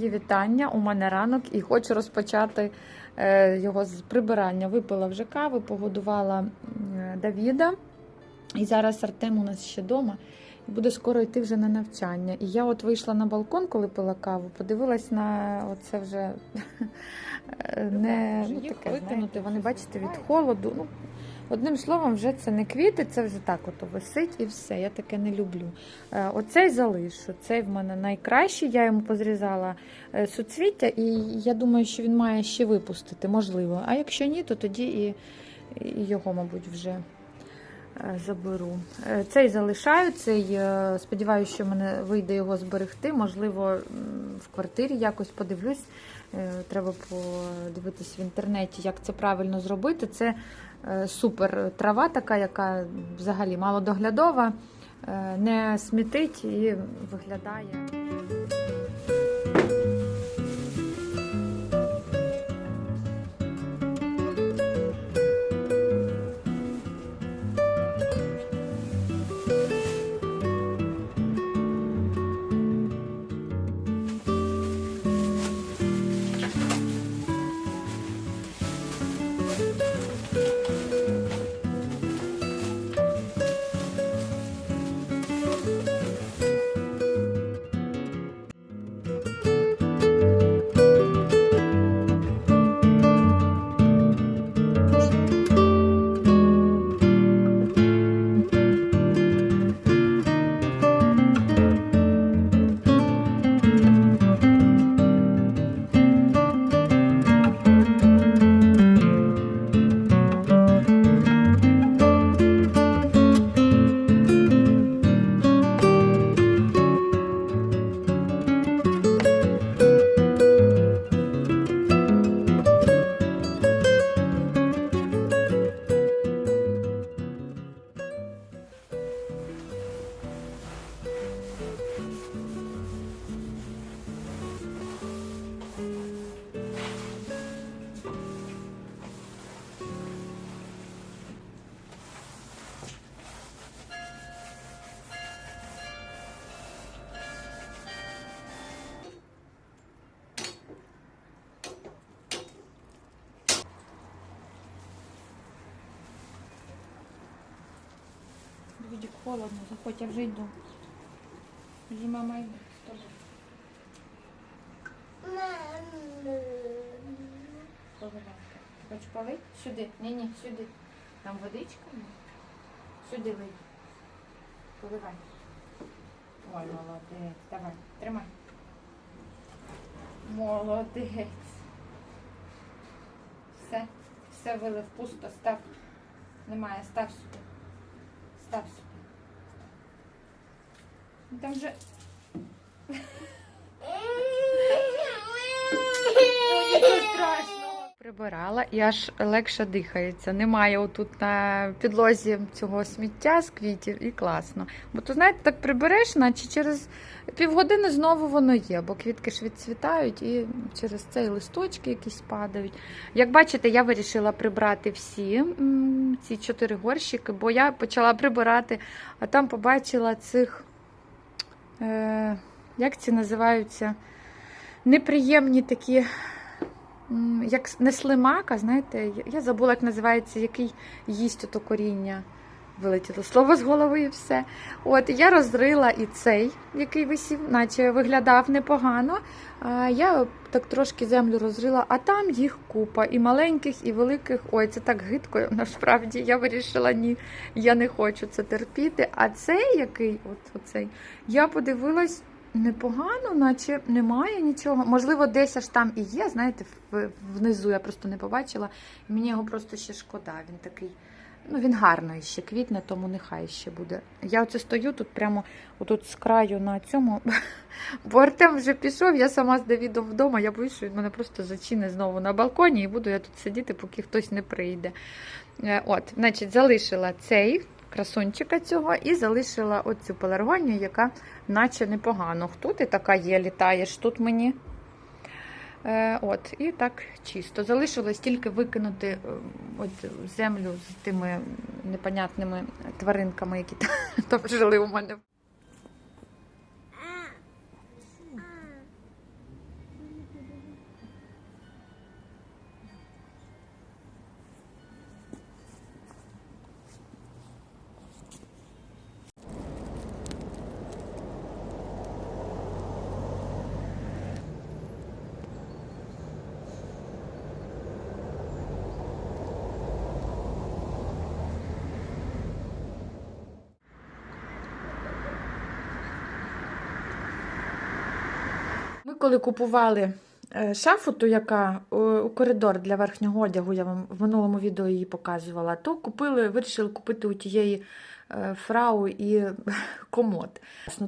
Мої вітання. У мене ранок і хочу розпочати е, його з прибирання. Випила вже кави, погодувала Давіда. І зараз Артем у нас ще вдома і буде скоро йти вже на навчання. І я от вийшла на балкон, коли пила каву, подивилась на оце вже е, не ну, таке, викинути. Вони бачите від холоду. Ну, Одним словом, вже це не квіти, це вже так ото висить і все. Я таке не люблю. Е, Оцей залишу. Цей в мене найкращий. Я йому позрізала е, суцвіття, і я думаю, що він має ще випустити, можливо. А якщо ні, то тоді і, його, мабуть, вже е, заберу. Цей залишаю, цей сподіваюся, що мене вийде його зберегти. Можливо, в квартирі якось подивлюсь. Треба подивитись в інтернеті, як це правильно зробити. Це супер трава, така, яка взагалі малодоглядова, е, не смітить і виглядає. Відік холодно, заходь, я вже йду. Вже мама йде. Поливайка. Хочеш полить? Сюди. Ні, ні, сюди. Там водичка. Сюди лий. Поливай. Ой, молодець. Давай, тримай. Молодець. Все. Все вилив пусто. Став. Немає, став сюди. Став сюди. Ну, Там же. Страшно. Прибирала і аж легше дихається. Немає отут на підлозі цього сміття з квітів і класно. Бо то, знаєте, так прибереш, наче через півгодини знову воно є, бо квітки ж відцвітають і через це і листочки якісь падають. Як бачите, я вирішила прибрати всі ці чотири горщики, бо я почала прибирати, а там побачила цих, е, як ці називаються, неприємні такі. Як не слимака, знаєте, я- забула, як називається, який їсть ото коріння. Вилетіло слово з голови і все. От я розрила і цей, який висів, наче виглядав непогано. Я так трошки землю розрила, а там їх купа, і маленьких, і великих. Ой, це так гидко. Насправді я вирішила, ні, я не хочу це терпіти. А цей який, от оцей, я подивилась. Непогано, наче немає нічого. Можливо, десь аж там і є, знаєте, внизу я просто не побачила. Мені його просто ще шкода. Він такий, ну він гарно ще квітне, тому нехай ще буде. Я оце стою тут прямо отут з краю на цьому, бо Артем вже пішов, я сама з Давідом вдома, я боюсь, що він мене просто зачине знову на балконі і буду я тут сидіти, поки хтось не прийде. Е, От, значить, залишила цей красунчика цього і залишила оцю пеларгонію, яка наче непогано. Тут і така є, літаєш тут мені? Е, от, і так чисто. Залишилось тільки викинути е, от, землю з тими непонятними тваринками, які там жили у мене. Коли купували е, шафу, ту, яка е, у коридор для верхнього одягу, я вам в минулому відео її показувала, то купили, вирішили купити у тієї е, фрау і комод.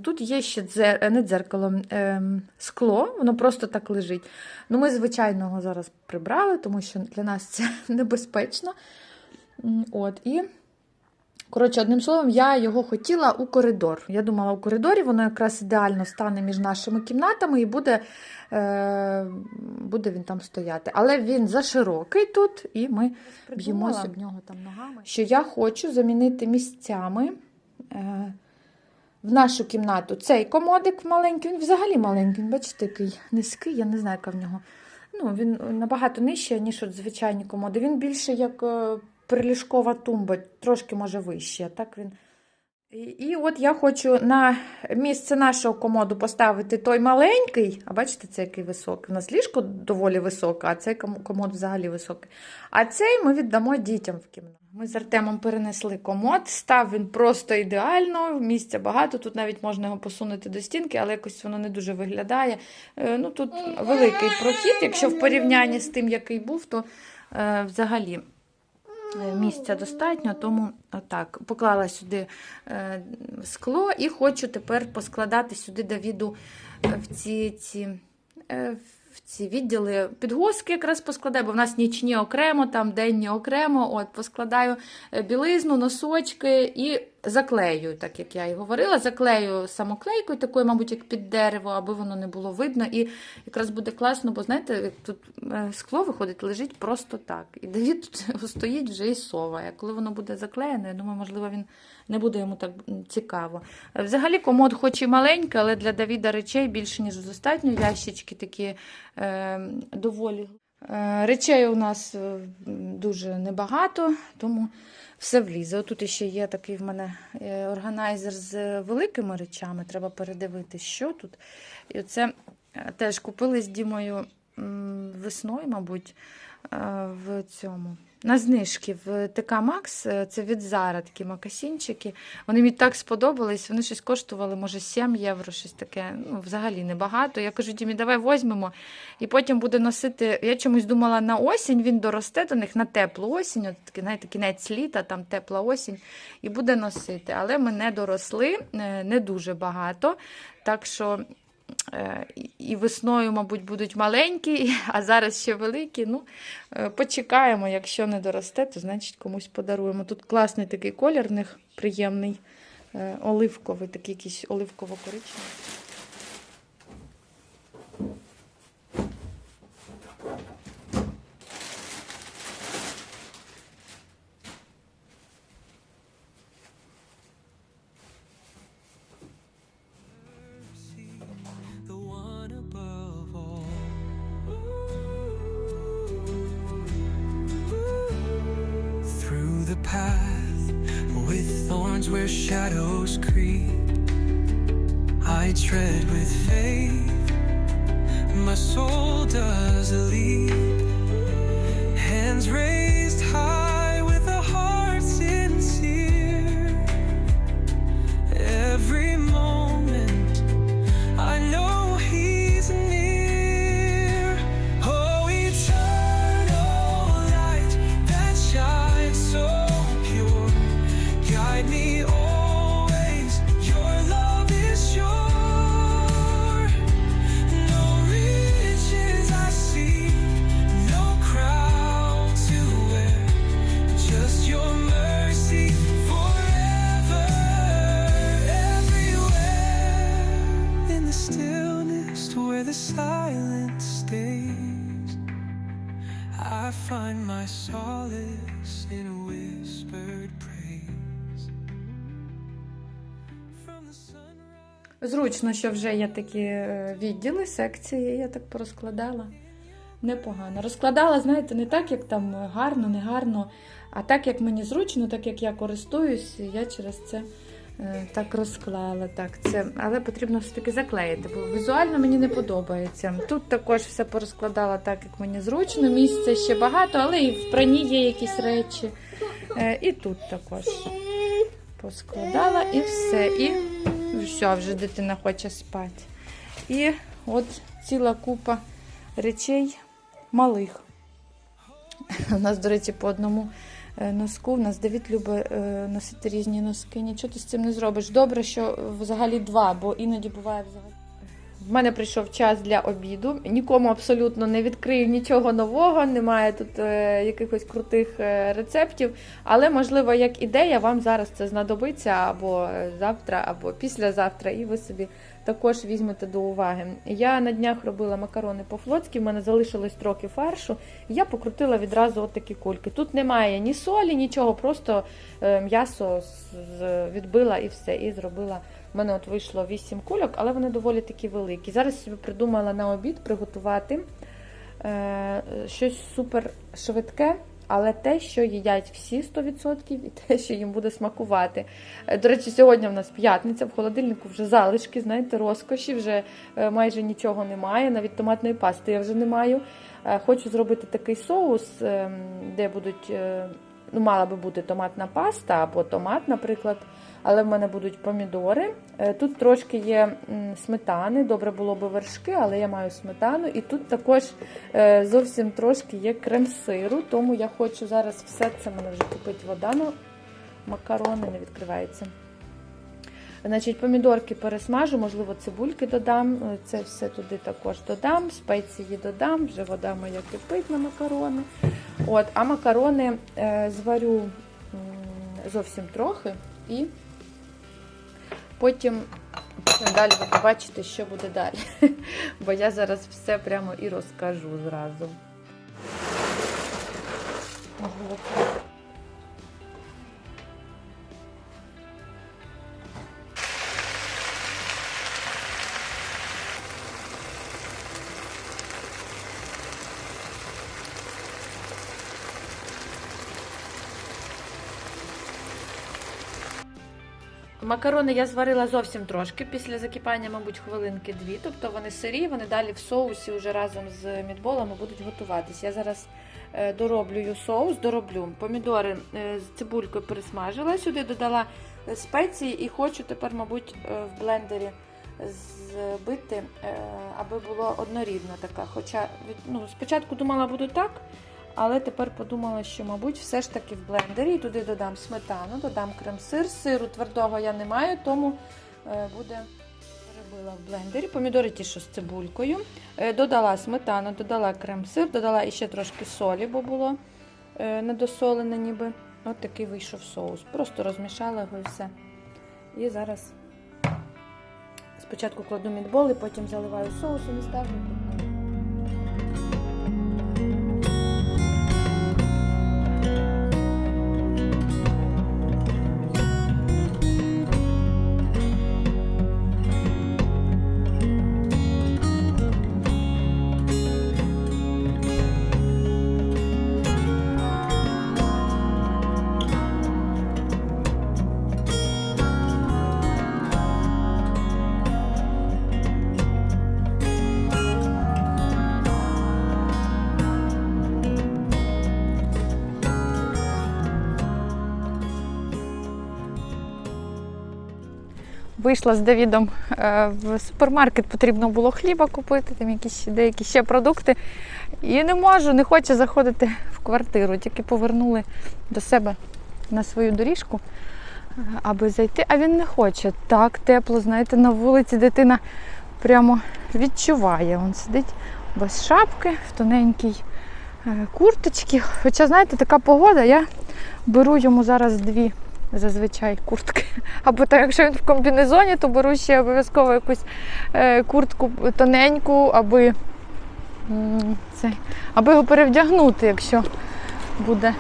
Тут є ще дзер... не дзеркало, ем, скло, воно просто так лежить. Ну, Ми, звичайно, його зараз прибрали, тому що для нас це небезпечно. От, і Коротше, одним словом, я його хотіла у коридор. Я думала, у коридорі воно якраз ідеально стане між нашими кімнатами і буде, е, буде він там стояти. Але він заширокий тут, і ми б'ємося об нього там ногами. Що я хочу замінити місцями е, в нашу кімнату цей комодик маленький, він взагалі маленький, він, бачите, який низький, я не знаю, яка в нього. Ну, він набагато нижчий, ніж от звичайні комоди. Він більше як е, приліжкова тумба, трошки може вище. Так він. І, і от я хочу на місце нашого комоду поставити той маленький, а бачите, це який високий. У нас ліжко доволі високе, а цей комод взагалі високий. А цей ми віддамо дітям в кімнату. Ми з Артемом перенесли комод, став він просто ідеально, місця багато, тут навіть можна його посунути до стінки, але якось воно не дуже виглядає. Е, Ну, тут великий прохід, якщо в порівнянні з тим, який був, то е, взагалі місця достатньо, тому так, поклала сюди е, скло і хочу тепер поскладати сюди Давіду е, в ці, ці, е, в ці відділи підгузки якраз поскладаю, бо в нас нічні окремо, там денні окремо. От, поскладаю е, білизну, носочки і заклею, так як я і говорила, заклею самоклейкою, такою, мабуть, як під дерево, аби воно не було видно. І якраз буде класно, бо знаєте, тут е, скло виходить, лежить просто так. І Давід тут стоїть вже і соває. Коли воно буде заклеєне, я думаю, можливо, він не буде йому так цікаво. Взагалі, комод хоч і маленький, але для Давіда речей більше, ніж достатньо. Ящички такі е, доволі. Е, Речей у нас е, дуже небагато, тому все влізе. Отут ще є такий в мене е, органайзер з великими речами. Треба передивити, що тут. І оце теж купили з Дімою весною, мабуть, е, в цьому. На знижки в ТК Макс, е, це від Зара такі макасінчики. Вони мені так сподобались, вони щось коштували, може, 7 євро, щось таке. Ну, взагалі небагато. Я кажу, Дімі, давай візьмемо. І потім буде носити. Я чомусь думала на осінь, він доросте до них на теплу осінь, от такий, знаєте, кінець літа, там тепла осінь, і буде носити. Але ми не доросли, е, не дуже багато. Так що і- і весною, мабуть, будуть маленькі, а зараз ще великі. Ну, е, почекаємо, якщо не доросте, то значить комусь подаруємо. Тут класний такий колір в них приємний, е, оливковий, такий якийсь оливково-коричневий. Thorns where shadows creep, I tread with faith. My soul does leap, hands raised Зручно, що вже є такі е, відділи, секції, я так порозкладала. Непогано. Розкладала, знаєте, не так, як там гарно, не гарно, а так, як мені зручно, так як я користуюсь, я через це е, так розклала. Так, це, але потрібно все таки заклеїти, бо візуально мені не подобається. Тут також все порозкладала так, як мені зручно. Місця ще багато, але і в прані є якісь речі. Е, і тут також поскладала і все. І все, вже дитина хоче спати. І от ціла купа речей малих. У нас, до речі, по одному е, носку. У нас Давід любить е, носити різні носки. Нічого ти з цим не зробиш. Добре, що взагалі два, бо іноді буває взагалі. В мене прийшов час для обіду. Нікому абсолютно не відкрию нічого нового, немає тут е, якихось крутих е, рецептів. Але, можливо, як ідея, вам зараз це знадобиться або завтра, або післязавтра, і ви собі також візьмете до уваги. Я на днях робила макарони по-флотськи, в мене залишилось трохи фаршу. Я покрутила відразу такі кульки. Тут немає ні солі, нічого, просто е, м'ясо відбила і все. І зробила. У мене от вийшло 8 кульок, але вони доволі такі великі. Зараз собі придумала на обід приготувати е, щось супер швидке. Але те, що їдять всі 100%, і те, що їм буде смакувати. Е, До речі, сьогодні в нас п'ятниця, в холодильнику вже залишки, знаєте, розкоші, вже е, майже нічого немає, навіть томатної пасти я вже не маю. Е, Хочу зробити такий соус, ем, де будуть, ну, мала би бути томатна паста або томат, наприклад, але в мене будуть помідори. Е, Тут трошки є сметани, добре було би вершки, але я маю сметану. І тут також е, зовсім трошки є крем-сиру, тому я хочу зараз все це мене вже кипить вода на макарони, не відкривається. Значить, помідорки пересмажу, можливо, цибульки додам. е, Це все туди також додам, спеції додам, вже вода моя кипить на макарони. От, а макарони е, зварю зовсім трохи і потім далі ви побачите, що буде далі. Бо я зараз все прямо і розкажу зразу. Макарони я зварила зовсім трошки. Після закипання, мабуть, хвилинки дві. Тобто вони сирі, вони далі в соусі вже разом з мідболами будуть готуватись. Я зараз е, дороблюю соус, дороблю помідори е, з цибулькою пересмажила. Сюди додала е, спеції і хочу тепер, мабуть, в блендері збити, аби було однорідна така. Хоча ну, спочатку думала, буду так. Але тепер подумала, що, мабуть, все ж таки в блендері. І туди додам сметану, додам крем-сир. Сиру твердого я не маю, тому е, буде перебила в блендері. Помідори ті, що з цибулькою. Е, Додала сметану, додала крем-сир, додала іще трошки солі, бо було е, недосолене ніби. От такий вийшов соус. Просто розмішала його і все. І зараз спочатку кладу мідболи, потім заливаю соусом і ставлю. Вийшла з Давідом е, в супермаркет, потрібно було хліба купити, там якісь деякі ще продукти. І не можу, не хочу заходити в квартиру. Тільки повернули до себе на свою доріжку, е, аби зайти. А він не хоче. Так тепло, знаєте, на вулиці дитина прямо відчуває. Він сидить без шапки, в тоненькій е, курточці. Хоча, знаєте, така погода, я беру йому зараз дві зазвичай куртки. Або так, якщо він в комбінезоні, то беру ще обов'язково якусь е, куртку тоненьку, аби, це, аби його перевдягнути, якщо буде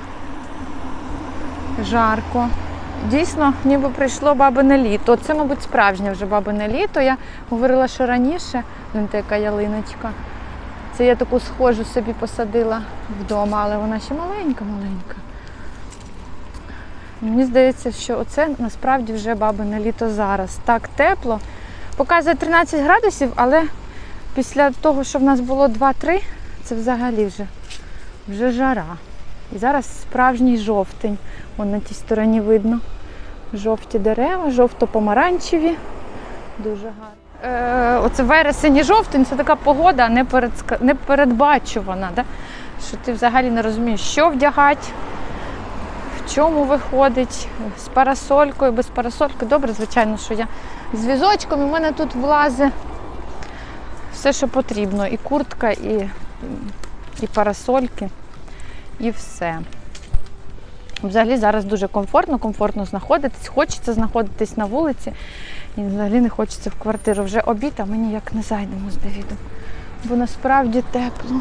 жарко. Дійсно, ніби прийшло бабине літо. Це, мабуть, справжнє вже бабине літо. Я говорила, що раніше, та яка ялиночка. Це я таку схожу собі посадила вдома, але вона ще маленька-маленька. Мені здається, що оце насправді вже бабине літо зараз. Так тепло. Показує 13 градусів, але після того, що в нас було 2-3, це взагалі вже, вже жара. І зараз справжній жовтень. Вон на тій стороні видно. Жовті дерева, жовто-помаранчеві. Дуже гарно. Е, оце вересень і жовтень це така погода непередбачувана. Да? Що ти взагалі не розумієш, що вдягати, чому виходить, з парасолькою, без парасольки. Добре, звичайно, що я з візочком, і в мене тут влазить все, що потрібно. І куртка, і, і парасольки, і все. Взагалі зараз дуже комфортно, комфортно знаходитись. Хочеться знаходитись на вулиці. І взагалі не хочеться в квартиру. Вже обід, а ми ніяк не зайдемо з Давідом. Бо насправді тепло.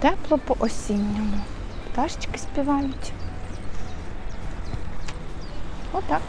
Тепло по осінньому. Пташечки співають. Отак.